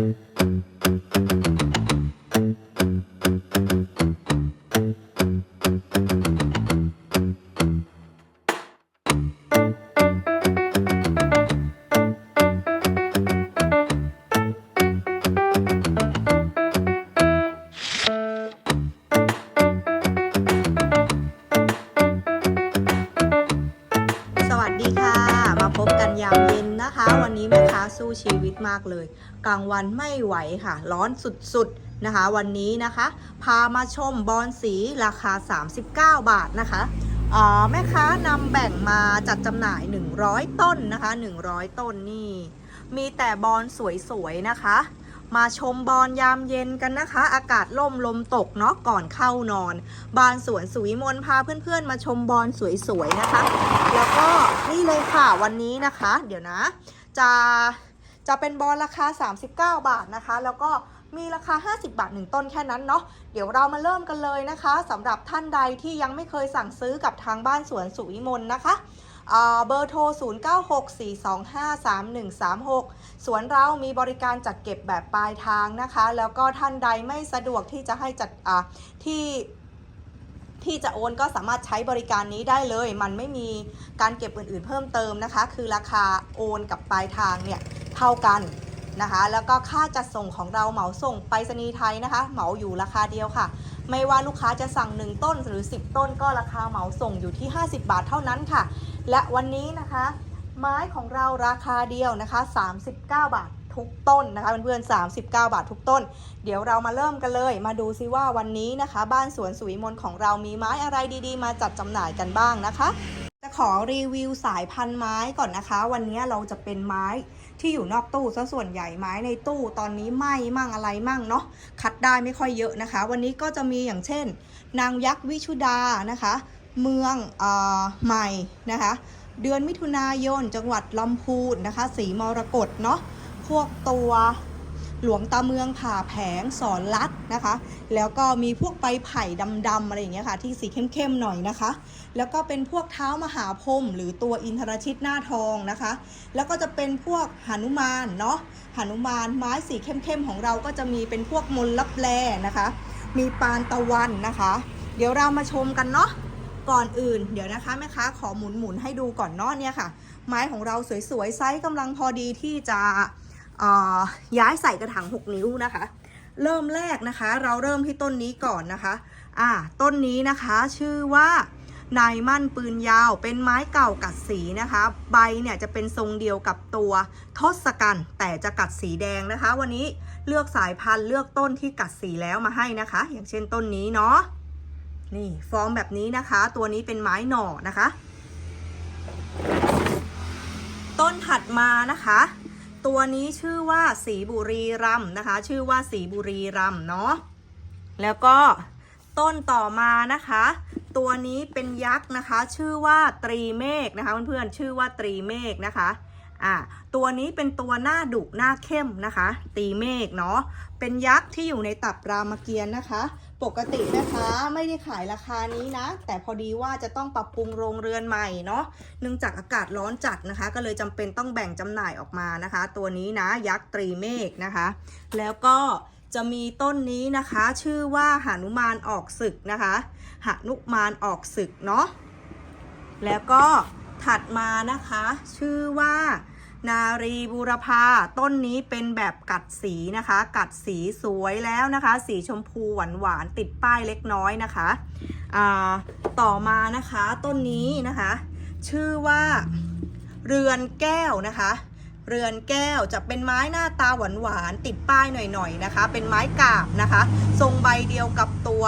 สวัสดีค่ะ มาพบกันยามเย็นนะคะ วันนี้แม่ค้าสู้ชีวิตมากเลย ลางวันไม่ไหวค่ะ ร้อนสุดๆนะคะ วันนี้นะคะ พามาชมบอลสีราคา 39 บาทนะคะอ่าแม่ค้านำแบ่งมาจัดจำหน่าย 100 ต้นนะคะ 100 ต้นนี่ มีแต่บอลสวยๆนะคะ มาชมบอลยามเย็นกันนะคะ อากาศล่มลมตกเนาะก่อนเข้านอน บานสวนสุวิมลพาเพื่อนๆ มาชมบอลสวยๆนะคะ แล้วก็นี่เลยค่ะวันนี้นะคะ เดี๋ยวนะ จะ จะเป็นบอลราคา 39 บาทนะคะ แล้วก็มีราคา 50 บาทหนึ่งต้นแค่นั้นเนาะ เดี๋ยวเรามาเริ่มกันเลยนะคะสำหรับท่านใดที่ยังไม่เคยสั่งซื้อกับทางบ้านสวนสุวิมลนะคะเบอร์โทร 0964253136 สวนเรามีบริการจัดเก็บแบบปลายทางนะคะ แล้วก็ท่านใดไม่สะดวกที่จะให้จัดที่ ที่จะโอนก็สามารถใช้บริการนี้ได้เลย มันไม่มีการเก็บอื่นๆ เพิ่มเติมนะคะ คือราคาโอนกับปลายทางเนี่ยเท่ากันนะคะ แล้วก็ค่าจัดส่งของเราเหมาส่งไปรษณีย์ไทยนะคะ เหมาอยู่ราคาเดียวค่ะ ไม่ว่าลูกค้าจะสั่ง 1 ต้นหรือ 10 ต้นก็ราคาเหมาส่งอยู่ที่ 50 บาทเท่านั้นค่ะ และวันนี้นะคะ ไม้ของเราราคาเดียวนะคะ 39 บาท ทุกต้นนะคะเพื่อนๆ39 บาททุกต้น เดี๋ยวเรามาเริ่มกันเลย มาดูซิว่าวันนี้นะคะ บ้านสวนสุวิมลของเรามีไม้อะไรดีๆ มาจัดจำหน่ายกันบ้างนะคะ จะขอรีวิวสายพันธุ์ไม้ก่อนนะคะ วันนี้เราจะเป็นไม้ที่อยู่นอกตู้ซะส่วนใหญ่ไม้ในตู้ตอนนี้ไหม้มั่งอะไรมั่งเนาะคัดได้ไม่ค่อยเยอะนะคะ วันนี้ก็จะมีอย่างเช่น นางยักษ์วิชุดานะคะ เมืองอใหม่นะคะเดือนมิถุนายน จังหวัดลำพูนนะคะ สีมรกตเนาะ พวกตัวหลวงตาเมืองผ่าแผงสอนลัดนะคะ แล้วก็มีพวกใบไผ่ดำๆอะไรอย่างเงี้ยค่ะ ที่สีเข้มๆหน่อยนะคะ แล้วก็เป็นพวกเท้ามหาพรมหรือตัวอินทรชิตหน้าทองนะคะ แล้วก็จะเป็นพวกหนุมานเนาะหนุมานไม้สีเข้มๆของเราก็จะมีเป็นพวกมนลับแลนะคะ มีปานตะวันนะคะ เดี๋ยวเรามาชมกันเนาะก่อนอื่นเดี๋ยวนะคะแม่ค้าขอหมุนหมุนๆให้ดูก่อนเนาะเนี่ยค่ะ ไม้ของเราสวยๆไซส์กำลังพอดีที่จะ ย้ายใส่กระถาง 6 นิ้วนะคะ เริ่มแรกนะคะ เราเริ่มที่ต้นนี้ก่อนนะคะอ่าต้นนี้นะคะชื่อว่านายมั่นปืนยาวเป็นไม้เก่ากัดสีนะคะ ใบเนี่ยจะเป็นทรงเดียวกับตัวทศกัณฐ์แต่จะกัดสีแดงนะคะ วันนี้เลือกสายพันธุ์เลือกต้นที่กัดสีแล้วมาให้นะคะ อย่างเช่นต้นนี้เนาะนี่ฟอร์มแบบนี้นะคะ ตัวนี้เป็นไม้หน่อนะคะ ต้นถัดมานะคะ ตัวนี้ชื่อว่าสีบุรีรัมนะคะ ชื่อว่าสีบุรีรัมเนาะแล้วก็ต้นต่อมานะคะ ตัวนี้เป็นยักษ์นะคะ ชื่อว่าตรีเมฆนะคะเพื่อนๆชื่อว่าตรีเมฆนะคะอ่าตัวนี้เป็นตัวหน้าดุหน้าเข้มนะคะตรีเมฆเนาะเป็นยักษ์ที่อยู่ในตับรามเกียรติ์นะคะ ปกตินะคะไม่ได้ขายราคานี้นะ แต่พอดีว่าจะต้องปรับปรุงโรงเรือนใหม่เนาะเนื่องจากอากาศร้อนจัดนะคะ ก็เลยจำเป็นต้องแบ่งจำหน่ายออกมานะคะ ตัวนี้นะยักษ์ตรีเมฆนะคะ แล้วก็จะมีต้นนี้นะคะ ชื่อว่าหานุมานออกศึกนะคะหานุมานออกศึกเนาะแล้วก็ถัดมานะคะ ชื่อว่า นารีบูรพาต้นนี้เป็นแบบกัดสีนะคะ กัดสีสวยแล้วนะคะ สีชมพูหวานหวานติดป้ายเล็กน้อยนะคะต่อมานะคะต้นนี้นะคะ ชื่อว่าเรือนแก้วนะคะ เรือนแก้วจะเป็นไม้หน้าตาหวานหวานติดป้ายหน่อยๆนะคะ เป็นไม้กาบนะคะ ทรงใบเดียวกับตัว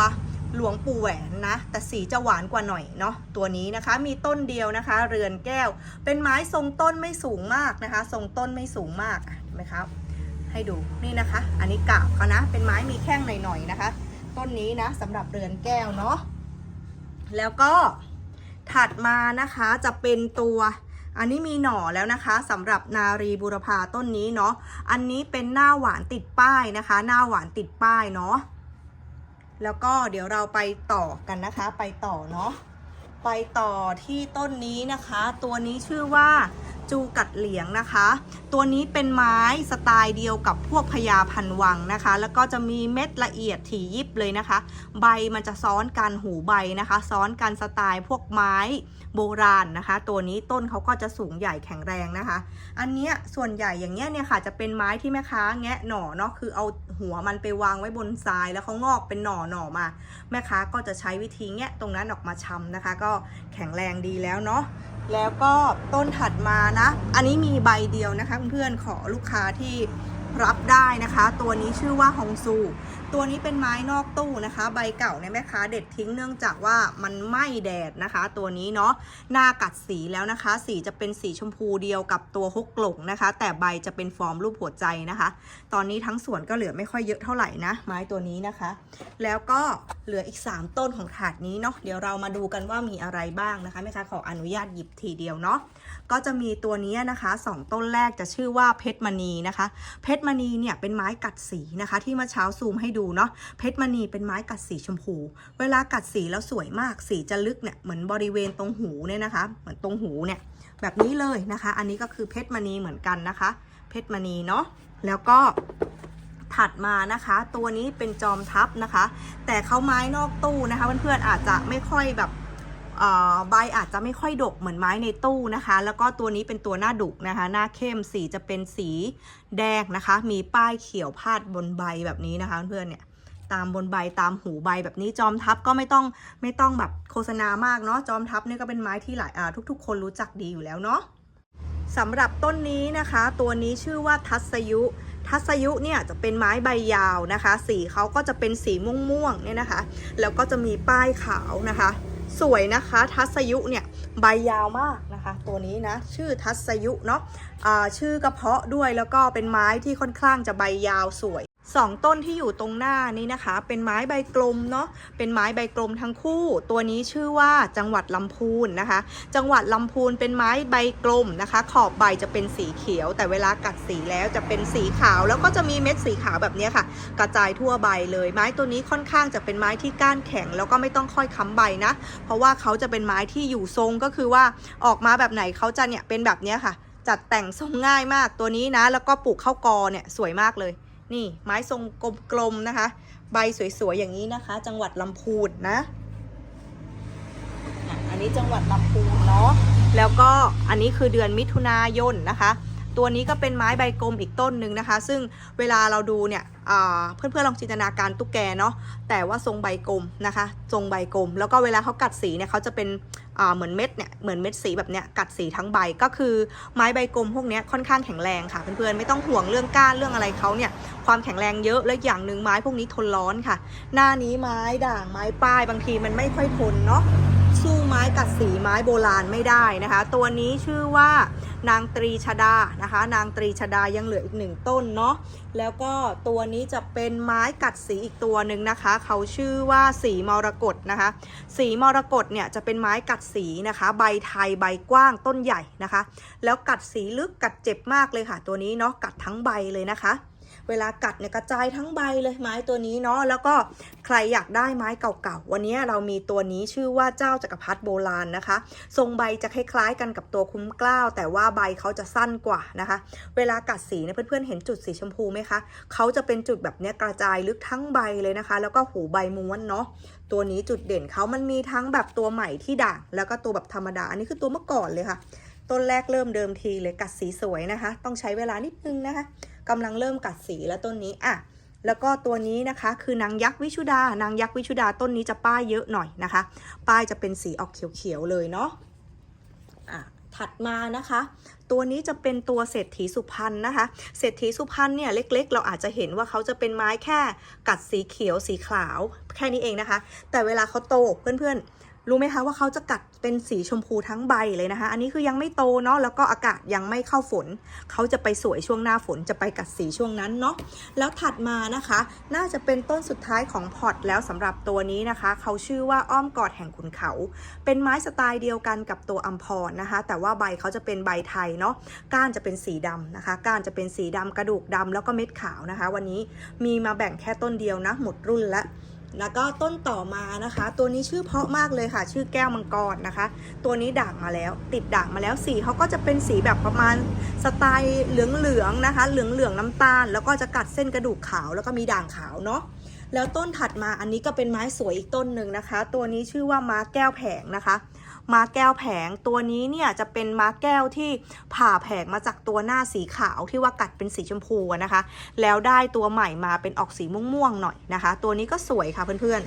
หลวงปู่แหวนนะ แต่สีจะหวานกว่าหน่อยเนาะตัวนี้นะคะมีต้นเดียวนะคะ เรือนแก้ว เป็นไม้ทรงต้นไม่สูงมากนะคะ ทรงต้นไม่สูงมากเห็นไหมครับ ให้ดูนี่นะคะ อันนี้กาบเขานะ เป็นไม้มีแข้งหน่อยๆนะคะ ต้นนี้นะสำหรับเรือนแก้วเนาะแล้วก็ถัดมานะคะจะเป็นตัวอันนี้มีหน่อแล้วนะคะสำหรับนารีบุรพาต้นนี้เนาะอันนี้เป็นหน้าหวานติดป้ายนะคะ หน้าหวานติดป้ายเนาะ แล้วก็เดี๋ยวเราไปต่อกันนะคะ ไปต่อเนาะ ไปต่อที่ต้นนี้นะคะ ตัวนี้ชื่อว่าจูกัดเหลียงนะคะ ตัวนี้เป็นไม้สไตล์เดียวกับพวกพญาพันวังนะคะ แล้วก็จะมีเม็ดละเอียดถี่ยิบเลยนะคะ ใบมันจะซ้อนกันหูใบนะคะ ซ้อนกันสไตล์พวกไม้โบราณนะคะ ตัวนี้ต้นเขาก็จะสูงใหญ่แข็งแรงนะคะ อันเนี้ยส่วนใหญ่อย่างเงี้ยเนี่ยค่ะ จะเป็นไม้ที่แม่ค้าแงะหน่อเนาะคือเอาหัวมันไปวางไว้บนทรายแล้วเขางอกเป็นหน่อหน่อมา แม่ค้าก็จะใช้วิธีแงะตรงนั้นออกมาชำนะคะ ก็แข็งแรงดีแล้วเนาะแล้วก็ต้นถัดมานะ อันนี้มีใบเดียวนะคะเพื่อนๆขอลูกค้าที่ รับได้นะคะ ตัวนี้ชื่อว่าฮองซู ตัวนี้เป็นไม้นอกตู้นะคะ ใบเก่าเนี่ยแม่ค้าเด็ดทิ้งเนื่องจากว่ามันไหม้แดดนะคะ ตัวนี้เนาะหน้ากัดสีแล้วนะคะ สีจะเป็นสีชมพูเดียวกับตัวฮกหลงนะคะ แต่ใบจะเป็นฟอร์มรูปหัวใจนะคะ ตอนนี้ทั้งสวนก็เหลือไม่ค่อยเยอะเท่าไหร่นะ ไม้ตัวนี้นะคะ แล้วก็เหลืออีก 3 ต้นของถาดนี้เนาะเดี๋ยวเรามาดูกันว่ามีอะไรบ้างนะคะแม่ค้าขออนุญาตหยิบทีเดียวเนาะ ก็จะมีตัวนี้นะคะสองต้นแรกจะชื่อว่าเพชรมณีนะคะ เพชรมณีเนี่ยเป็นไม้กัดสีนะคะ ที่เมื่อเช้าซูมให้ดูเนาะเพชรมณีเป็นไม้กัดสีชมพู เวลากัดสีแล้วสวยมากสีจะลึกเนี่ยเหมือนบริเวณตรงหูเนี่ยนะคะ เหมือนตรงหูเนี่ยแบบนี้เลยนะคะ อันนี้ก็คือเพชรมณีเหมือนกันนะคะ เพชรมณีเนาะแล้วก็ถัดมานะคะ ตัวนี้เป็นจอมทัพนะคะ แต่เขาไม้นอกตู้นะคะเพื่อนๆอาจจะไม่ค่อยแบบ ใบอาจจะไม่ค่อยดกเหมือนไม้ในตู้นะคะ แล้วก็ตัวนี้เป็นตัวหน้าดุกนะคะ หน้าเข้มสีจะเป็นสีแดงนะคะ มีป้ายเขียวพาดบนใบแบบนี้นะคะเพื่อนเนี่ยตามบนใบตามหูใบแบบนี้จอมทัพก็ไม่ต้องไม่ต้องแบบโฆษณามากเนาะจอมทัพเนี่ยก็เป็นไม้ที่หลายทุก ๆ คนรู้จักดีอยู่แล้วเนาะสำหรับต้นนี้นะคะ ตัวนี้ชื่อว่าทัศยุ ทัศยุเนี่ยจะเป็นไม้ใบยาวนะคะ สีเขาก็จะเป็นสีม่วงๆเนี่ยนะคะ แล้วก็จะมีป้ายขาวนะคะ สวยนะคะ ทัศยุเนี่ยใบยาวมากนะคะ ตัวนี้นะชื่อทัศยุเนาะะชื่อกระเพาะด้วยแล้วก็เป็นไม้ที่ค่อนข้างจะใบยาวสวย สองต้นที่อยู่ตรงหน้านี้นะคะ เป็นไม้ใบกลมเนาะเป็นไม้ใบกลมทั้งคู่ ตัวนี้ชื่อว่าจังหวัดลำพูนนะคะ จังหวัดลำพูนเป็นไม้ใบกลมนะคะ ขอบใบจะเป็นสีเขียว แต่เวลากัดสีแล้วจะเป็นสีขาว แล้วก็จะมีเม็ดสีขาวแบบนี้ค่ะ กระจายทั่วใบเลย ไม้ตัวนี้ค่อนข้างจะเป็นไม้ที่ก้านแข็ง แล้วก็ไม่ต้องค่อยค้ำใบนะ เพราะว่าเขาจะเป็นไม้ที่อยู่ทรงก็คือว่าออกมาแบบไหนเขาจะเนี่ยเป็นแบบนี้ค่ะ จัดแต่งทรงง่ายมากตัวนี้นะ แล้วก็ปลูกเข้ากอเนี่ยสวยมากเลย นี่ไม้ทรงกลมๆนะคะ ใบสวยๆอย่างนี้นะคะ จังหวัดลำพูนนะ อันนี้จังหวัดลำพูนเนาะแล้วก็อันนี้คือเดือนมิถุนายนนะคะ ตัวนี้ก็เป็นไม้ใบกลมอีกต้นหนึ่งนะคะ ซึ่งเวลาเราดูเนี่ยเพื่อนๆลองจินตนาการตุ๊กแกเนาะแต่ว่าทรงใบกลมนะคะ ทรงใบกลม แล้วก็เวลาเขากัดสีเนี่ยเขาจะเป็นเหมือนเม็ดเนี่ยเหมือนเม็ดสีแบบเนี้ยกัดสีทั้งใบก็คือไม้ใบกลมพวกนี้ค่อนข้างแข็งแรงค่ะเพื่อนๆไม่ต้องห่วงเรื่องก้านเรื่องอะไรเขาเนี่ยความแข็งแรงเยอะและอย่างหนึ่งไม้พวกนี้ทนร้อนค่ะ หน้านี้ไม้ด่างไม้ป้ายบางทีมันไม่ค่อยทนเนาะ สู้ไม้กัดสีไม้โบราณไม่ได้นะคะ ตัวนี้ชื่อว่านางตรีชดานะคะ นางตรีชดายังเหลืออีกหนึ่งต้นเนาะแล้วก็ตัวนี้จะเป็นไม้กัดสีอีกตัวหนึ่งนะคะ เขาชื่อว่าสีมรกตนะคะ สีมรกตเนี่ยจะเป็นไม้กัดสีนะคะ ใบไทยใบกว้างต้นใหญ่นะคะ แล้วกัดสีลึกกัดเจ็บมากเลยค่ะ ตัวนี้เนาะกัดทั้งใบเลยนะคะ เวลากัดเนี่ยกระจายทั้งใบเลยไม้ตัวนี้เนาะแล้วก็ใครอยากได้ไม้เก่าๆวันนี้เรามีตัวนี้ชื่อว่าเจ้าจักรพรรดิโบราณนะคะ ทรงใบจะคล้ายๆกันกับตัวคุ้มกล้าว แต่ว่าใบเขาจะสั้นกว่านะคะ เวลากัดสีเนี่ยเพื่อนๆเห็นจุดสีชมพูไหมคะเขาจะเป็นจุดแบบเนี้ยกระจายลึกทั้งใบเลยนะคะ แล้วก็หูใบม้วนเนาะตัวนี้จุดเด่นเขามันมีทั้งแบบตัวใหม่ที่ด่างแล้วก็ตัวแบบธรรมดา อันนี้คือตัวเมื่อก่อนเลยค่ะ ต้นแรกเริ่มเดิมทีเลยกัดสีสวยนะคะ ต้องใช้เวลานิดนึงนะคะ กำลังเริ่มกัดสีแล้วต้นนี้อะแล้วก็ตัวนี้นะคะคือนางยักษ์วิชุดา นางยักษ์วิชุดาต้นนี้จะป้ายเยอะหน่อยนะคะ ป้ายจะเป็นสีออกเขียวๆเลยเนาะอะถัดมานะคะ ตัวนี้จะเป็นตัวเศรษฐีสุพรรณนะคะ เศรษฐีสุพรรณเนี่ยเล็กๆ เราอาจจะเห็นว่าเขาจะเป็นไม้แค่กัดสีเขียวสีขาวแค่นี้เองนะคะ แต่เวลาเขาโตเพื่อนๆ รู้ไหมคะว่าเขาจะกัดเป็นสีชมพูทั้งใบเลยนะคะ อันนี้คือยังไม่โตเนาะแล้วก็อากาศยังไม่เข้าฝน เขาจะไปสวยช่วงหน้าฝนจะไปกัดสีช่วงนั้นเนาะแล้วถัดมานะคะ น่าจะเป็นต้นสุดท้ายของพอร์ตแล้วสำหรับตัวนี้นะคะ เขาชื่อว่าอ้อมกอดแห่งขุนเขา เป็นไม้สไตล์เดียวกันกับตัวอัมพรนะคะ แต่ว่าใบเขาจะเป็นใบไทยเนาะก้านจะเป็นสีดำนะคะ ก้านจะเป็นสีดำกระดูกดำแล้วก็เม็ดขาวนะคะ วันนี้มีมาแบ่งแค่ต้นเดียวนะหมดรุ่นแล้ว แล้วก็ต้นต่อมานะคะ ตัวนี้ชื่อเพาะมากเลยค่ะ ชื่อแก้วมังกรนะคะ ตัวนี้ด่างมาแล้ว ติดด่างมาแล้วสีเขาก็จะเป็นสีแบบประมาณสไตล์เหลืองๆนะคะ เหลืองๆน้ำตาล แล้วก็จะกัดเส้นกระดูกขาวแล้วก็มีด่างขาวเนาะแล้วต้นถัดมาอันนี้ก็เป็นไม้สวยอีกต้นหนึ่งนะคะ ตัวนี้ชื่อว่าม้าแก้วแผงนะคะ ม้าแก้วแผงตัวนี้เนี่ยจะเป็นม้าแก้วที่ผ่าแผงมาจากตัวหน้าสีขาวที่ว่ากัดเป็นสีชมพูนะคะ แล้วได้ตัวใหม่มาเป็นออกสีม่วงๆหน่อยนะคะ ตัวนี้ก็สวยค่ะเพื่อน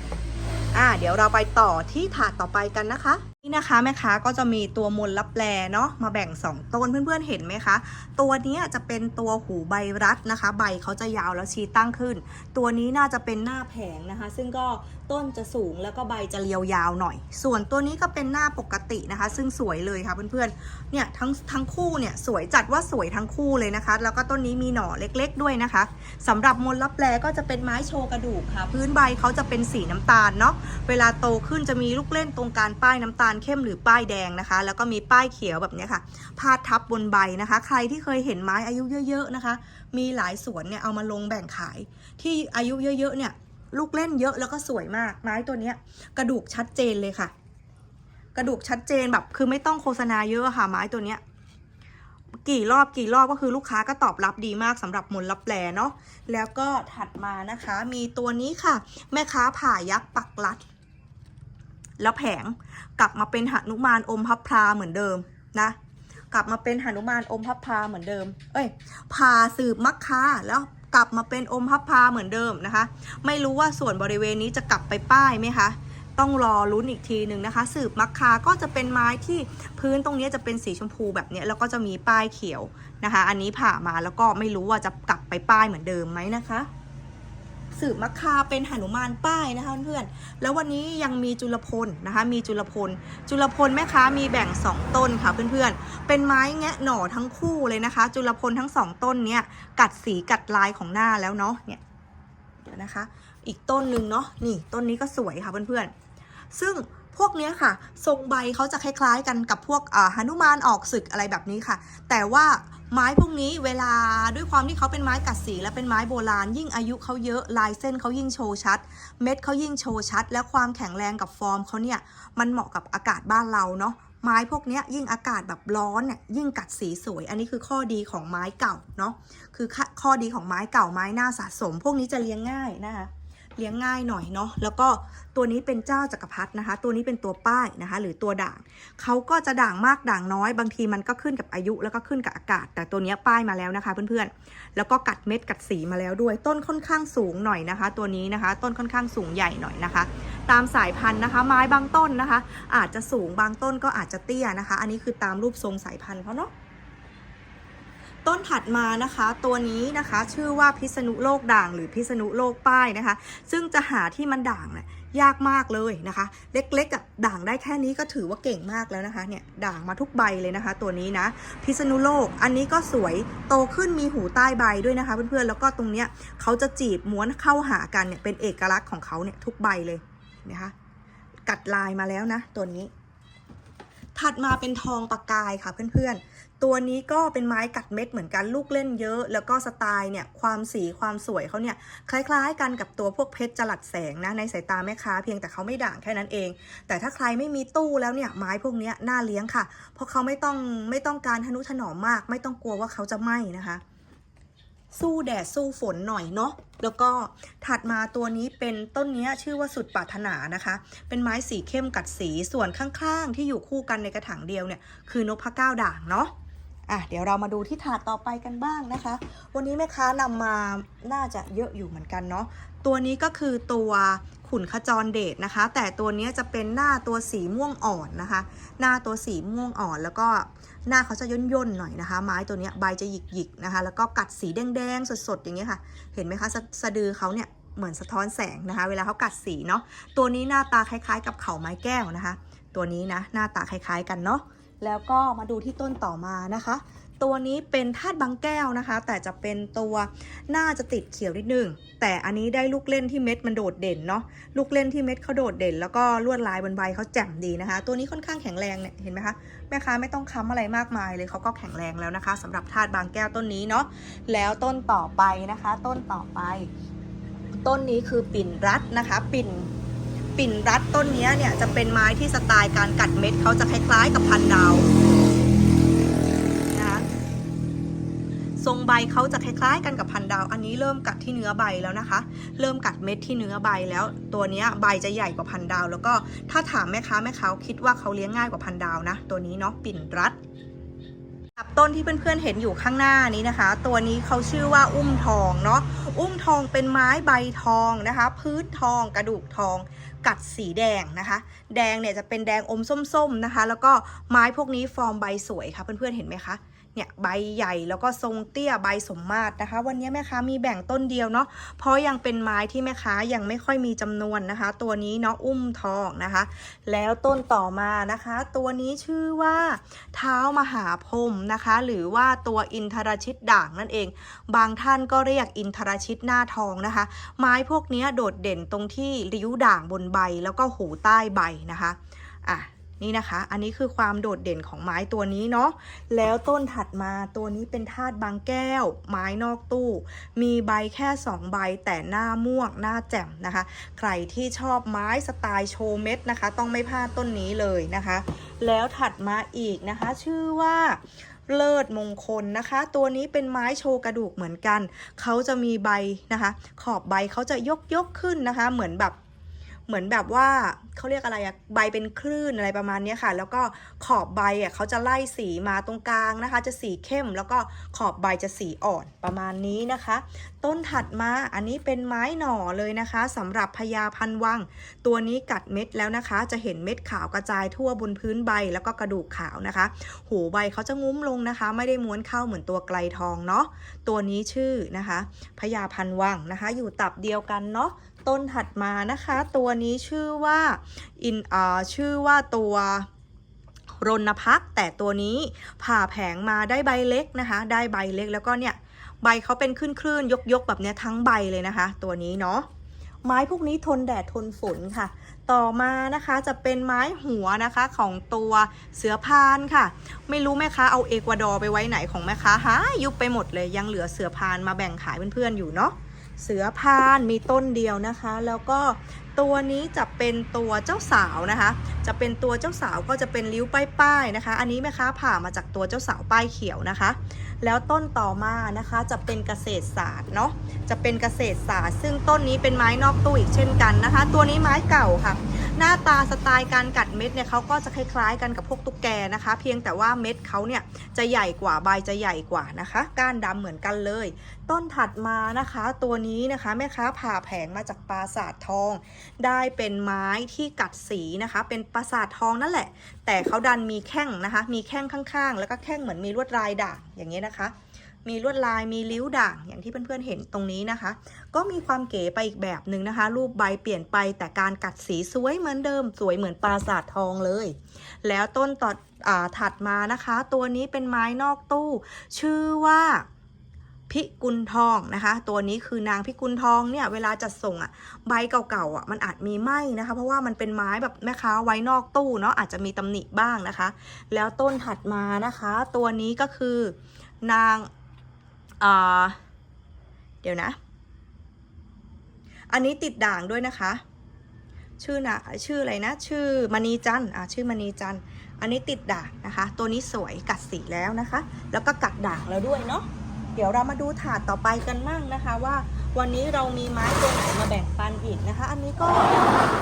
ๆอ่าเดี๋ยวเราไปต่อที่ถาดต่อไปกันนะคะ นี่นะคะแม่ค้าก็จะมีตัวมนลับแลเนาะมาแบ่ง 2 ต้นเพื่อนๆเห็นไหมคะ ตัวนี้จะเป็นตัวหูใบรัดนะคะ ใบเขาจะยาวแล้วชี้ตั้งขึ้น ตัวนี้น่าจะเป็นหน้าแผงนะคะ ซึ่งก็ต้นจะสูงแล้วก็ใบจะเรียวยาวหน่อย ส่วนตัวนี้ก็เป็นหน้าปกตินะคะ ซึ่งสวยเลยค่ะเพื่อนๆเนี่ยทั้งทั้งคู่เนี่ยสวยจัดว่าสวยทั้งคู่เลยนะคะ แล้วก็ต้นนี้มีหน่อเล็ก ๆ ด้วยนะคะสำหรับมนลับแลก็จะเป็นไม้โชว์กระดูกค่ะ พื้นใบเขาจะเป็นสีน้ำตาลเนาะเวลาโตขึ้นจะมีลูกเล่นตรงการป้ายน้ำตาลเข้มหรือป้ายแดงนะคะ แล้วก็มีป้ายเขียวแบบนี้ค่ะ พาดทับบนใบนะคะ ใครที่เคยเห็นไม้อายุเยอะ ๆนะคะ มีหลายสวนเนี่ยเอามาลงแบ่งขาย ที่อายุเยอะๆเนี่ย ลูกเล่นเยอะแล้วก็สวยมาก ไม้ตัวเนี้ยกระดูกชัดเจนเลยค่ะ กระดูกชัดเจนแบบคือไม่ต้องโฆษณาเยอะค่ะ ไม้ตัวเนี้ยกี่รอบกี่รอบก็คือลูกค้าก็ตอบรับดีมากสำหรับมนลับแปลเนาะแล้วก็ถัดมานะคะ มีตัวนี้ค่ะ แม่ค้าผ่ายักษ์ปักลัด แล้วแผงกลับมาเป็นหนุมานอมพับพลาเหมือนเดิมนะกลับมาเป็นหนุมานอมพับพาเหมือนเดิม เอ้ย พาสืบมักคาแล้วกลับมาเป็นอมพับพาเหมือนเดิมนะคะ ไม่รู้ว่าส่วนบริเวณนี้จะกลับไปป้ายไหมคะ ต้องรอลุ้นอีกทีหนึ่งนะคะ สืบมักคาก็จะเป็นไม้ที่พื้นตรงนี้จะเป็นสีชมพูแบบนี้แล้วก็จะมีป้ายเขียวนะคะ อันนี้ผ่ามาแล้วก็ไม่รู้ว่าจะกลับไปป้ายเหมือนเดิมไหมนะคะ สืบมักคาเป็นหนุมานป้ายนะคะเพื่อนๆแล้ววันนี้ยังมีจุลพลนะคะ มีจุลพล จุลพลแม่ค้ามีแบ่ง 2 ต้นค่ะเพื่อนๆ เป็นไม้แงะหน่อทั้งคู่เลยนะคะ จุลพลทั้ง 2 ต้นเนี้ยกัดสีกัดลายของหน้าแล้วเนาะเนี่ยเดี๋ยวนะคะ อีกต้นหนึ่งเนาะนี่ต้นนี้ก็สวยค่ะเพื่อนๆ ซึ่ง พวกนี้ค่ะ ทรงใบเขาจะคล้ายๆ กันกับพวกหนุมานออกศึกอะไรแบบนี้ค่ะ แต่ว่าไม้พวกนี้เวลาด้วยความที่เขาเป็นไม้กัดสีและเป็นไม้โบราณ ยิ่งอายุเขาเยอะลายเส้นเขายิ่งโชว์ชัด เม็ดเขายิ่งโชว์ชัด และความแข็งแรงกับฟอร์มเขาเนี่ยมันเหมาะกับอากาศบ้านเราเนาะไม้พวกนี้ยิ่งอากาศแบบร้อนเนี่ยยิ่งกัดสีสวย อันนี้คือข้อดีของไม้เก่าเนาะคือข้อข้อดีของไม้เก่าไม้หน้าสะสม พวกนี้จะเลี้ยงง่ายนะคะ เลี้ยงง่ายหน่อยเนาะแล้วก็ตัวนี้เป็นเจ้าจักรพรรดินะคะ ตัวนี้เป็นตัวป้ายนะคะ หรือตัวด่างเขาก็จะด่างมากด่างน้อย บางทีมันก็ขึ้นกับอายุแล้วก็ขึ้นกับอากาศ แต่ตัวนี้ป้ายมาแล้วนะคะ เพื่อนๆ แล้วก็กัดเม็ดกัดสีมาแล้วด้วย ต้นค่อนข้างสูงหน่อยนะคะ ตัวนี้นะคะ ต้นค่อนข้างสูงใหญ่หน่อยนะคะ ตามสายพันธุ์นะคะ ไม้บางต้นนะคะ อาจจะสูงบางต้นก็อาจจะเตี้ยนะคะ อันนี้คือตามรูปทรงสายพันธุ์เขาเนาะ ต้นถัดมานะคะ ตัวนี้นะคะชื่อว่าพิษณุโลกด่างหรือพิษณุโลกป้ายนะคะ ซึ่งจะหาที่มันด่างเนี่ยยากมากเลยนะคะ เล็กๆอะด่างได้แค่นี้ก็ถือว่าเก่งมากแล้วนะคะเนี่ยด่างมาทุกใบเลยนะคะ ตัวนี้นะ พิษณุโลกอันนี้ก็สวยโตขึ้นมีหูใต้ใบด้วยนะคะ เพื่อนๆแล้วก็ตรงเนี้ยเขาจะจีบม้วนเข้าหากันเนี่ยเป็นเอกลักษณ์ของเขาเนี่ยทุกใบเลยนะคะกัดลายมาแล้วนะ ตัวนี้ ถัดมาเป็นทองปากกายค่ะเพื่อนๆ ตัวนี้ก็เป็นไม้กัดเม็ดเหมือนกันลูกเล่นเยอะ แล้วก็สไตล์เนี่ยความสีความสวยเขาเนี่ยคล้ายๆ กันกับตัวพวกเพชรจลัดแสงนะในสายตาแม่ค้าเพียงแต่เขาไม่ด่างแค่นั้นเอง แต่ถ้าใครไม่มีตู้แล้วเนี่ยไม้พวกนี้น่าเลี้ยงค่ะ เพราะเขาไม่ต้องไม่ต้องการทนุถนอมมาก ไม่ต้องกลัวว่าเขาจะไหม้นะคะสู้แดดสู้ฝนหน่อยเนาะ แล้วก็ถัดมาตัวนี้เป็นต้นนี้ชื่อว่าสุดปรารถนานะคะ เป็นไม้สีเข้มกัดสีส่วนข้างๆ ที่อยู่คู่กันในกระถางเดียวเนี่ยคือนกพเก้าวด่างเนาะ อะเดี๋ยวเรามาดูที่ถาดต่อไปกันบ้างนะคะ วันนี้แม่ค้านำมาน่าจะเยอะอยู่เหมือนกันเนาะตัวนี้ก็คือตัวขุนขจรเดชนะคะ แต่ตัวนี้จะเป็นหน้าตัวสีม่วงอ่อนนะคะ หน้าตัวสีม่วงอ่อนแล้วก็หน้าเขาจะย่นย่นๆหน่อยนะคะ ไม้ตัวนี้ใบจะหยิกหยิกๆนะคะ แล้วก็กัดสีแดงๆสดๆอย่างเงี้ยค่ะ เห็นไหมคะสะสะดือเขาเนี่ยเหมือนสะท้อนแสงนะคะ เวลาเขากัดสีเนาะตัวนี้หน้าตาคล้ายๆ กับเขาไม้แก้วนะคะ ตัวนี้นะหน้าตาคล้าย ๆ กันเนาะ แล้วก็มาดูที่ต้นต่อมานะคะ ตัวนี้เป็นธาตุบางแก้วนะคะ แต่จะเป็นตัวน่าจะติดเขียวนิดนึง แต่อันนี้ได้ลูกเล่นที่เม็ดมันโดดเด่นเนาะลูกเล่นที่เม็ดเขาโดดเด่น แล้วก็ลวดลายบนใบเขาแจ่มดีนะคะ ตัวนี้ค่อนข้างแข็งแรงเนี่ยเห็นไหมคะแม่ค้าไม่ต้องค้ำอะไรมากมายเลยเขาก็แข็งแรงแล้วนะคะสำหรับธาตุบางแก้วต้นนี้เนาะแล้วต้นต่อไปนะคะ ต้นต่อไป ต้นนี้คือปิ่นรัดนะคะ ปิ่น ปิ่นรัดต้นนี้เนี่ยจะเป็นไม้ที่สไตล์การกัดเม็ดเขาจะคล้ายๆกับพันดาวนะคะทรงใบเขาจะคล้ายๆกันกับพันดาว อันนี้เริ่มกัดที่เนื้อใบแล้วนะคะ เริ่มกัดเม็ดที่เนื้อใบแล้ว ตัวนี้ใบจะใหญ่กว่าพันดาว แล้วก็ถ้าถามแม่ค้าแม่ค้าคิดว่าเขาเลี้ยงง่ายกว่าพันดาวนะ ตัวนี้เนาะปิ่นรัด กับต้นที่เพื่อนๆเห็นอยู่ข้างหน้านี้นะคะ ตัวนี้เขาชื่อว่าอุ้มทองเนาะอุ้มทองเป็นไม้ใบทองนะคะ พื้นทองกระดูกทอง กัดสีแดงนะคะ แดงเนี่ยจะเป็นแดงอมส้มๆนะคะ แล้วก็ไม้พวกนี้ฟอร์มใบสวยค่ะเพื่อนๆเห็นไหมคะ เนี่ยใบใหญ่แล้วก็ทรงเตี้ยใบสมมาตรนะคะ วันนี้แม่ค้ามีแบ่งต้นเดียวเนาะเพราะยังเป็นไม้ที่แม่ค้ายังไม่ค่อยมีจำนวนนะคะ ตัวนี้เนาะอุ้มทองนะคะ แล้วต้นต่อมานะคะ ตัวนี้ชื่อว่าเท้ามหาพรมนะคะ หรือว่าตัวอินทรชิตด่างนั่นเอง บางท่านก็เรียกอินทรชิตหน้าทองนะคะ ไม้พวกนี้โดดเด่นตรงที่ริ้วด่างบนใบแล้วก็หูใต้ใบนะคะอะ นี่นะคะ อันนี้คือความโดดเด่นของไม้ตัวนี้เนาะ แล้วต้นถัดมาตัวนี้เป็นธาตุบางแก้ว ไม้นอกตู้ มีใบแค่ 2 ใบแต่หน้าม่วงหน้าแจ่มนะคะ ใครที่ชอบไม้สไตล์โชว์เม็ดนะคะ ต้องไม่พลาดต้นนี้เลยนะคะ แล้วถัดมาอีกนะคะ ชื่อว่าเลิศมงคลนะคะ ตัวนี้เป็นไม้โชว์กระดูกเหมือนกัน เขาจะมีใบนะคะ ขอบใบเขาจะยกยกขึ้นนะคะ เหมือนแบบ เหมือนแบบว่าเขาเรียกอะไรอะใบเป็นคลื่นอะไรประมาณนี้ค่ะ แล้วก็ขอบใบอะเขาจะไล่สีมาตรงกลางนะคะ จะสีเข้มแล้วก็ขอบใบจะสีอ่อนประมาณนี้นะคะ ต้นถัดมาอันนี้เป็นไม้หน่อเลยนะคะสำหรับพญาพันวัง ตัวนี้กัดเม็ดแล้วนะคะ จะเห็นเม็ดขาวกระจายทั่วบนพื้นใบแล้วก็กระดูกขาวนะคะ หูใบเขาจะงุ้มลงนะคะ ไม่ได้ม้วนเข้าเหมือนตัวไกลทองเนาะตัวนี้ชื่อนะคะพญาพันวังนะคะ อยู่ตับเดียวกันเนาะ ต้นถัดมานะคะ ตัวนี้ชื่อว่าอินอ่าชื่อว่าตัวรณพักแต่ตัวนี้ผ่าแผงมาได้ใบเล็กนะคะ ได้ใบเล็กแล้วก็เนี่ยใบเขาเป็นคลื่นๆยกๆแบบเนี้ยทั้งใบเลยนะคะ ตัวนี้เนาะไม้พวกนี้ทนแดดทนฝนค่ะ ต่อมานะคะจะเป็นไม้หัวนะคะของตัวเสือพานค่ะ ไม่รู้แม่ค้าเอาเอกวาดอร์ไปไว้ไหนของแม่ค้าหายุบไปหมดเลยยังเหลือเสือพานมาแบ่งขายเพื่อนๆอยู่เนาะ เสือพานมีต้นเดียวนะคะ แล้วก็ตัวนี้จะเป็นตัวเจ้าสาวนะคะ จะเป็นตัวเจ้าสาวก็จะเป็นริ้วป้ายๆนะคะ อันนี้แม่ค้าผ่ามาจากตัวเจ้าสาวป้ายเขียวนะคะ แล้วต้นต่อมานะคะจะเป็นเกษตรศาสตร์เนาะ จะเป็นเกษตรศาสตร์ ซึ่งต้นนี้เป็นไม้นอกตู้อีกเช่นกันนะคะ ตัวนี้ไม้เก่าค่ะ หน้าตาสไตล์การกัดเม็ดเนี่ยเขาก็จะคล้ายๆกันกับพวกตุ๊กแกนะคะ เพียงแต่ว่าเม็ดเขาเนี่ยจะใหญ่กว่าใบจะใหญ่กว่านะคะ ก้านดำเหมือนกันเลย ต้นถัดมานะคะตัวนี้นะคะแม่ค้าผ่าแผงมาจากปราสาททอง ได้เป็นไม้ที่กัดสีนะคะ เป็นปราสาททองนั่นแหละ แต่เขาดันมีแข้งนะคะ มีแข้งข้างๆ แล้วก็แข้งเหมือนมีลวดลายด่างอย่างนี้นะคะ มีลวดลายมีริ้วด่างอย่างที่เพื่อนๆเห็นตรงนี้นะคะ ก็มีความเก๋ไปอีกแบบหนึ่งนะคะ รูปใบเปลี่ยนไปแต่การกัดสีสวยเหมือนเดิม สวยเหมือนปราสาททองเลย แล้วต้นต่ออาถัดมานะคะ ตัวนี้เป็นไม้นอกตู้ ชื่อว่า พิกุลทองนะคะ ตัวนี้คือนางพิกุลทองเนี่ยเวลาจัดส่งอะ่ะใบเก่าๆอะมันอาจมีไหมนะคะ เพราะว่ามันเป็นไม้แบบแม่ค้าไว้นอกตู้เนาะอาจจะมีตำหนิบ้างนะคะ แล้วต้นถัดมานะคะ ตัวนี้ก็คือนางอ่าเดี๋ยวนะ อันนี้ติดด่างด้วยนะคะ ชื่อนะชื่ออะไรนะ ชื่อมณีจันทร์อะชื่อมณีจันทร์อันนี้ติดด่างนะคะ ตัวนี้สวยกัดสีแล้วนะคะ แล้วก็กัดด่างแล้วด้วยเนาะ เดี๋ยวเรามาดูถาดต่อไปกันมั่งนะคะว่าวันนี้เรามีไม้ตัวไหนมาแบ่งปันอีกนะคะ อันนี้ก็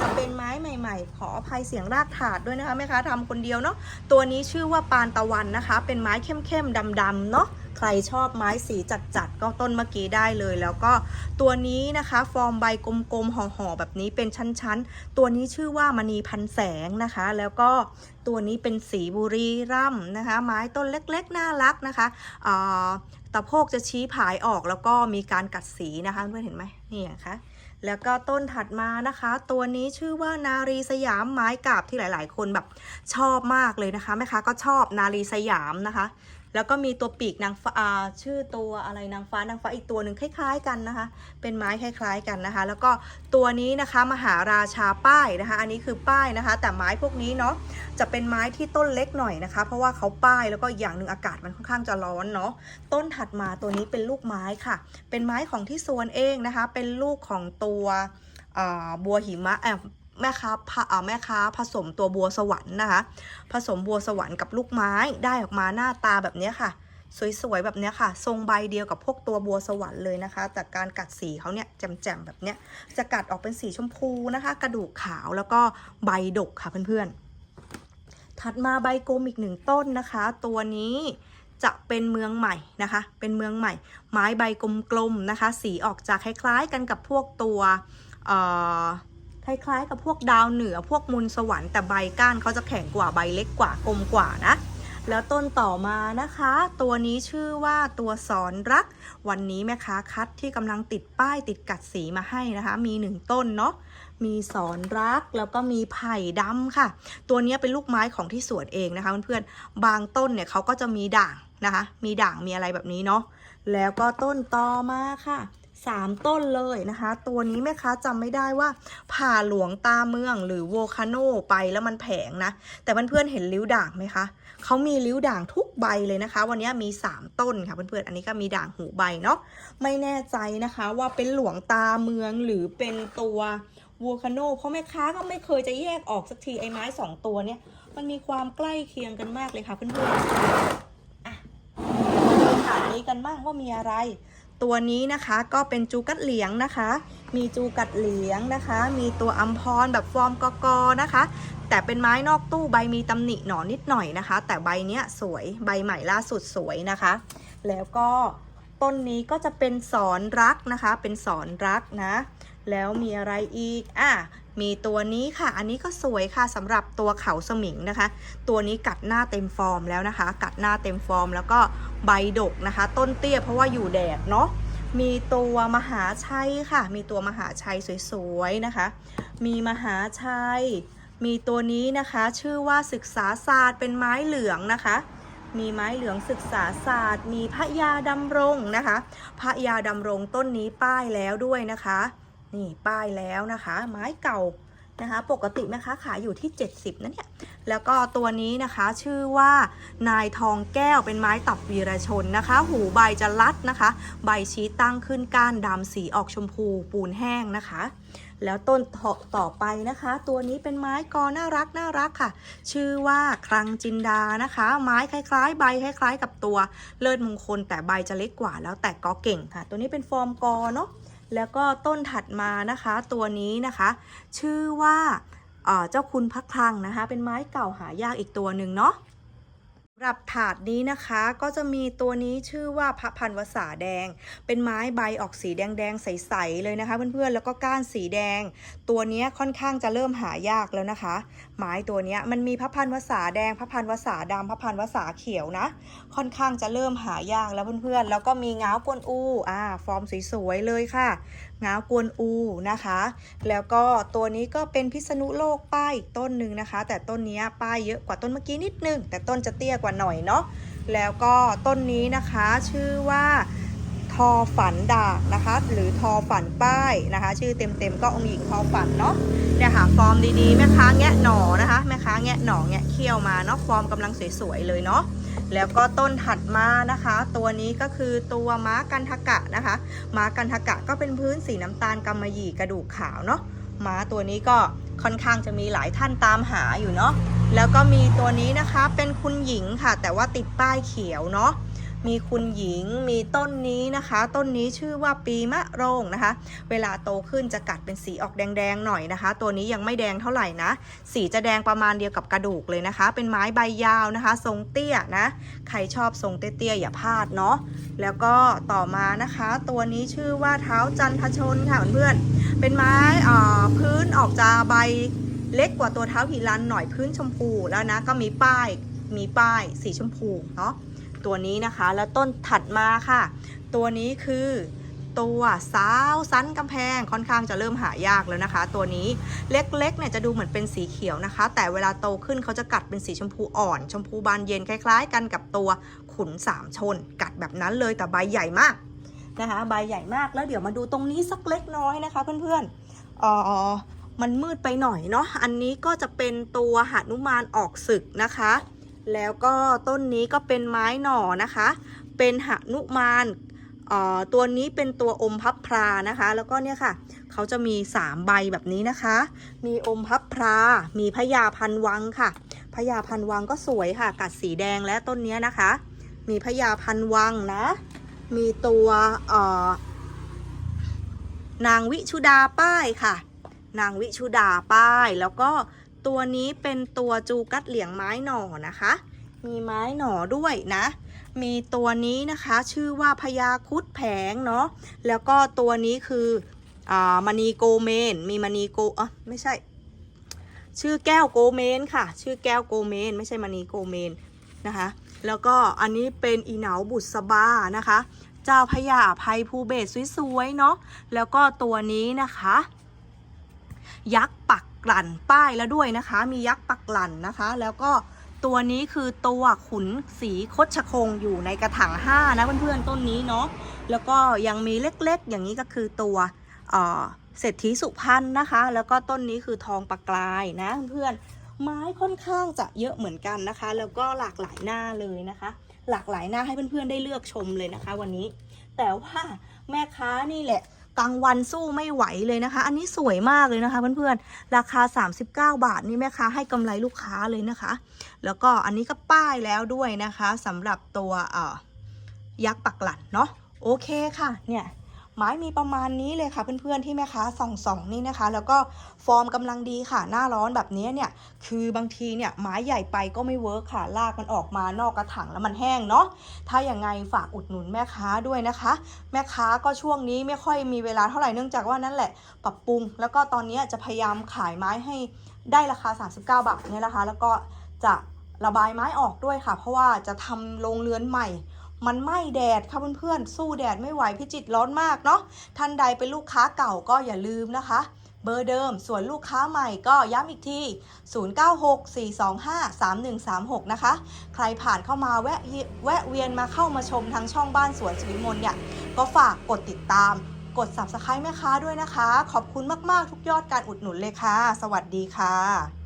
จะเป็นไม้ใหม่ ๆ ขออภัยเสียงรากถาดด้วยนะคะแม่ค้าทำคนเดียวเนาะตัวนี้ชื่อว่าปานตะวันนะคะ เป็นไม้เข้มๆดำๆเนาะใครชอบไม้สีจัดๆก็ต้นเมื่อกี้ได้เลย แล้วก็ตัวนี้นะคะ ฟอร์มใบกลมๆห่อๆแบบนี้เป็นชั้นๆ ตัวนี้ชื่อว่ามณีพันแสงนะคะ แล้วก็ตัวนี้เป็นสีบุรีรัมนะคะ ไม้ต้นเล็กๆ น่ารักนะคะอ่า ตะโพกจะชี้ผายออกแล้วก็มีการกัดสีนะคะเพื่อนเห็นไหมนี่นะคะแล้วก็ต้นถัดมานะคะ ตัวนี้ชื่อว่านารีสยามไม้กาบที่หลาย ๆ คนแบบชอบมากเลยนะคะแม่ค้าก็ชอบนารีสยามนะคะ แล้วก็มีตัวปีกนางฟ้าชื่อตัวอะไรนางฟ้านางฟ้าอีกตัวหนึ่งคล้าย ๆ กันนะคะ เป็นไม้คล้าย ๆ กันนะคะ แล้วก็ตัวนี้นะคะมหาราชาป้ายนะคะ อันนี้คือป้ายนะคะ แต่ไม้พวกนี้เนาะจะเป็นไม้ที่ต้นเล็กหน่อยนะคะ เพราะว่าเขาป้ายแล้วก็อย่างหนึ่งอากาศมันค่อนข้างจะร้อนเนาะต้นถัดมาตัวนี้เป็นลูกไม้ค่ะ เป็นไม้ของที่สวนเองนะคะ เป็นลูกของตัวบัวหิมะ แม่ค้าผ่าแม่ค้าผสมตัวบัวสวรรค์นะคะ ผสมบัวสวรรค์กับลูกไม้ได้ออกมาหน้าตาแบบนี้ค่ะ สวยๆแบบนี้ค่ะ ทรงใบเดียวกับพวกตัวบัวสวรรค์เลยนะคะ แต่การกัดสีเขาเนี่ยแจ่มๆแบบเนี้ยจะกัดออกเป็นสีชมพูนะคะ กระดูกขาวแล้วก็ใบดกค่ะเพื่อนๆ ถัดมาใบกลมอีกหนึ่งต้นนะคะ ตัวนี้จะเป็นเมืองใหม่นะคะ เป็นเมืองใหม่ ไม้ใบกลมๆนะคะ สีออกจะคล้ายๆกันกับพวกตัวเอ่อ คล้ายๆ กับพวกดาวเหนือพวกมุนสวรรค์แต่ใบก้านเขาจะแข็งกว่าใบเล็กกว่ากลมกว่านะแล้วต้นต่อมานะคะ ตัวนี้ชื่อว่าตัวสอนรัก วันนี้แม่ค้าคัดที่กำลังติดป้ายติดกัดสีมาให้นะคะ มีหนึ่งต้นเนาะมีสอนรักแล้วก็มีไผ่ดำค่ะ ตัวนี้เป็นลูกไม้ของที่สวนเองนะคะเพื่อนๆบางต้นเนี่ยเขาก็จะมีด่างนะคะ มีด่างมีอะไรแบบนี้เนาะแล้วก็ต้นต่อมาค่ะ สามต้นเลยนะคะ ตัวนี้แม่ค้าจำไม่ได้ว่าผ่าหลวงตาเมืองหรือโวคาโนไปแล้วมันแผงนะ แต่เพื่อนๆเห็นริ้วด่างไหมคะเขามีริ้วด่างทุกใบเลยนะคะ วันนี้มี 3 ต้นค่ะเพื่อนๆอันนี้ก็มีด่างหูใบเนาะไม่แน่ใจนะคะว่าเป็นหลวงตาเมืองหรือเป็นตัววูคาโนเพราะแม่ค้าก็ไม่เคยจะแยกออกสักทีไอ้ไม้สองตัวเนี่ย มันมีความใกล้เคียงกันมากเลยค่ะเพื่อนๆอะมาดูถาดนี้กันบ้างว่ามีอะไร ตัวนี้นะคะก็เป็นจูกัดเหลียงนะคะ มีจูกัดเหลียงนะคะ มีตัวอัมพรแบบฟอร์มกอกอนะคะ แต่เป็นไม้นอกตู้ใบมีตำหนิหนอนนิดหน่อยนะคะ แต่ใบเนี้ยสวยใบใหม่ล่าสุดสวยนะคะ แล้วก็ต้นนี้ก็จะเป็นสอนรักนะคะ เป็นสอนรักนะ แล้วมีอะไรอีก อะ มีตัวนี้ค่ะ อันนี้ก็สวยค่ะสำหรับตัวเขาสมิงนะคะ ตัวนี้กัดหน้าเต็มฟอร์มแล้วนะคะ กัดหน้าเต็มฟอร์ม แล้วก็ใบดกนะคะ ต้นเตี้ยเพราะว่าอยู่แดดเนาะ มีตัวมหาชัยค่ะ มีตัวมหาชัยสวยๆนะคะ มีมหาชัย มีตัวนี้นะคะชื่อว่าศึกษาศาสตร์เป็นไม้เหลืองนะคะมีไม้เหลืองศึกษาศาสตร์ มีพระยาดำรงนะคะ พระยาดำรงต้นนี้ป้ายแล้วด้วยนะคะ นี่ป้ายแล้วนะคะ ไม้เก่านะคะ ปกติแม่ค้าขายอยู่ที่ 70นะเนี่ยแล้วก็ตัวนี้นะคะชื่อว่านายทองแก้วเป็นไม้ตับวีรชนนะคะ หูใบจะลัดนะคะ ใบชี้ตั้งขึ้นก้านดำสีออกชมพูปูนแห้งนะคะ แล้วต้นต่อต่อไปนะคะ ตัวนี้เป็นไม้กอน่ารักน่ารักค่ะ ชื่อว่าครังจินดานะคะ ไม้คล้าย ๆ ใบคล้าย ๆ กับตัวเลิศมงคลแต่ใบจะเล็กกว่าแล้วแต่ก็เก่งค่ะ ตัวนี้เป็นฟอร์มกอเนาะ แล้วก็ต้นถัดมานะคะตัวนี้นะคะ ชื่อว่าเจ้าคุณพักคลังนะคะ เป็นไม้เก่าหายากอีกตัวหนึ่งเนาะสำหรับถาดนี้นะคะก็จะมีตัวนี้ชื่อว่าพระพันวษาแดง เป็นไม้ใบออกสีแดงๆใสๆเลยนะคะ เพื่อนๆแล้วก็ก้านสีแดง ตัวนี้ค่อนข้างจะเริ่มหายากแล้วนะคะไม้ตัวนี้มันมีพระพันวษาแดงพระพันวษาดำพระพันวษาเขียวนะ ค่อนข้างจะเริ่มหายากแล้วเพื่อนๆ แล้วก็มีง้าวกวนอูอ่าฟอร์มสวยๆเลยค่ะง้าวกวนอูนะคะ แล้วก็ตัวนี้ก็เป็นพิษณุโลกป้ายอีกต้นหนึ่งนะคะ แต่ต้นนี้ป้ายเยอะกว่าต้นเมื่อกี้นิดนึงแต่ต้นจะเตี้ยกว่าหน่อยเนาะแล้วก็ต้นนี้นะคะชื่อว่า ทอฝันด่ากนะคะ หรือทอฝันป้ายนะคะ ชื่อเต็มๆก็องค์หญิงทอฝันเนาะเนี่ยค่ะฟอร์มดีๆแม่ค้าแงะหน่อนะคะแม่ค้าแงะหน่อแงะเขี้ยวมาเนาะฟอร์มกำลังสวยๆเลยเนาะแล้วก็ต้นถัดมานะคะ ตัวนี้ก็คือตัวม้ากันทกะนะคะม้ากันทกะก็เป็นพื้นสีน้ำตาลกำมะหยี่กระดูกขาวเนาะม้าตัวนี้ก็ค่อนข้างจะมีหลายท่านตามหาอยู่เนาะแล้วก็มีตัวนี้นะคะเป็นคุณหญิงค่ะ แต่ว่าติดป้ายเขียวเนาะ มีคุณหญิง มีต้นนี้นะคะ ต้นนี้ชื่อว่าปีมะโรงนะคะ เวลาโตขึ้นจะกัดเป็นสีออกแดงๆหน่อยนะคะ ตัวนี้ยังไม่แดงเท่าไหร่นะ สีจะแดงประมาณเดียวกับกระดูกเลยนะคะ เป็นไม้ใบยาวนะคะ ทรงเตี้ยนะ ใครชอบทรงเตี้ยๆอย่าพลาดเนาะ แล้วก็ต่อมานะคะ ตัวนี้ชื่อว่าเท้าจันทชนค่ะเพื่อนๆเป็นไม้พื้นออกจะใบเล็กกว่าตัวเท้าหิรันหน่อยพื้นชมพูแล้วนะก็มีป้ายมีป้ายสีชมพูเนาะ ตัวนี้นะคะ แล้วต้นถัดมาค่ะ ตัวนี้คือตัวสาวสันกำแพงค่อนข้างจะเริ่มหายากแล้วนะคะ ตัวนี้เล็กๆเนี่ยจะดูเหมือนเป็นสีเขียวนะคะ แต่เวลาโตขึ้นเขาจะกัดเป็นสีชมพูอ่อน ชมพูบานเย็นคล้ายๆ กันกับตัวขุนสามชน กัดแบบนั้นเลยแต่ใบใหญ่มากนะคะใบใหญ่มากแล้วเดี๋ยวมาดูตรงนี้สักเล็กน้อยนะคะ เพื่อนๆอ่อมันมืดไปหน่อยเนาะอันนี้ก็จะเป็นตัวหานุมานออกศึกนะคะ แล้วก็ต้นนี้ก็เป็นไม้หน่อนะคะ เป็นหนุมานตัวนี้เป็นตัวอมพับพรานะคะ แล้วก็เนี่ยค่ะ เขาจะมี 3 ใบแบบนี้นะคะ มีอมพับพรา มีพญาพันวังค่ะพญาพันวังก็สวยค่ะ กัดสีแดงและต้นเนี้ยนะคะ มีพญาพันวังนะ มีตัวนางวิชุดาป้ายค่ะ นางวิชุดาป้ายแล้วก็ ตัวนี้เป็นตัวจูกัดเหลียงไม้หน่อนะคะ มีไม้หน่อด้วยนะ มีตัวนี้นะคะชื่อว่าพญาคุดแผงเนาะ แล้วก็ตัวนี้คืออ่ามณีโกเมน มีมณีโกเอะไม่ใช่ ชื่อแก้วโกเมนค่ะ ชื่อแก้วโกเมน ไม่ใช่มณีโกเมนนะคะ แล้วก็อันนี้เป็นอีเหนาบุษบานะคะ เจ้าพญาภัยภูเบศสวยๆเนาะ แล้วก็ตัวนี้นะคะยักษ์ กลั่นป้ายแล้วด้วยนะคะ มียักษ์ปักกลั่นนะคะ แล้วก็ตัวนี้คือตัวขุนสีคดชะคงอยู่ในกระถาง5นะเพื่อนๆต้นนี้เนาะแล้วก็ยังมีเล็กๆ อย่างนี้ก็คือตัวเศรษฐีสุพรรณนะคะ แล้วก็ต้นนี้คือทองปากกลายนะเพื่อนๆไม้ค่อนข้างจะเยอะเหมือนกันนะคะ แล้วก็หลากหลายหน้าเลยนะคะ หลากหลายหน้าให้เพื่อนๆได้เลือกชมเลยนะคะ วันนี้ แต่ว่าแม่ค้านี่แหละ กลางวันสู้ไม่ไหวเลยนะคะ อันนี้สวยมากเลยนะคะเพื่อนๆ ราคา 39 บาทนี่แม่ค้าให้กำไรลูกค้าเลยนะคะ แล้วก็อันนี้ก็ป้ายแล้วด้วยนะคะสำหรับตัวยักษ์ปักหลันเนาะโอเคค่ะเนี่ย ไม้มีประมาณนี้เลยค่ะเพื่อนๆที่แม่ค้าส่องสองนี่นะคะ แล้วก็ฟอร์มกำลังดีค่ะ หน้าร้อนแบบนี้เนี่ย คือบางทีเนี่ยไม้ใหญ่ไปก็ไม่เวิร์คค่ะลากมันออกมานอกกระถางแล้วมันแห้งเนาะถ้าอย่างไงฝากอุดหนุนแม่ค้าด้วยนะคะ แม่ค้าก็ช่วงนี้ไม่ค่อยมีเวลาเท่าไหร่เนื่องจากว่านั่นแหละ ปรับปรุง แล้วก็ตอนนี้จะพยายามขายไม้ให้ได้ราคา 39 บาทเนี่ยนะคะ แล้วก็จะระบายไม้ออกด้วยค่ะ เพราะว่าจะทำโรงเรือนใหม่ มันไหม้แดดค่ะเพื่อนๆ สู้แดดไม่ไหวพิจิตรร้อนมากเนาะ ท่านใดเป็นลูกค้าเก่าก็อย่าลืมนะคะ เบอร์เดิม ส่วนลูกค้าใหม่ก็ย้ำอีกที 0964253136 นะคะ ใครผ่านเข้ามาแวะเวียแวะเวียนมาเข้ามาชมทางช่องบ้านสวนสุวิมลเนี่ย ก็ฝากกดติดตาม กด subscribe แม่ค้าด้วยนะคะ ขอบคุณมากๆทุกยอดการอุดหนุนเลยค่ะ สวัสดีค่ะ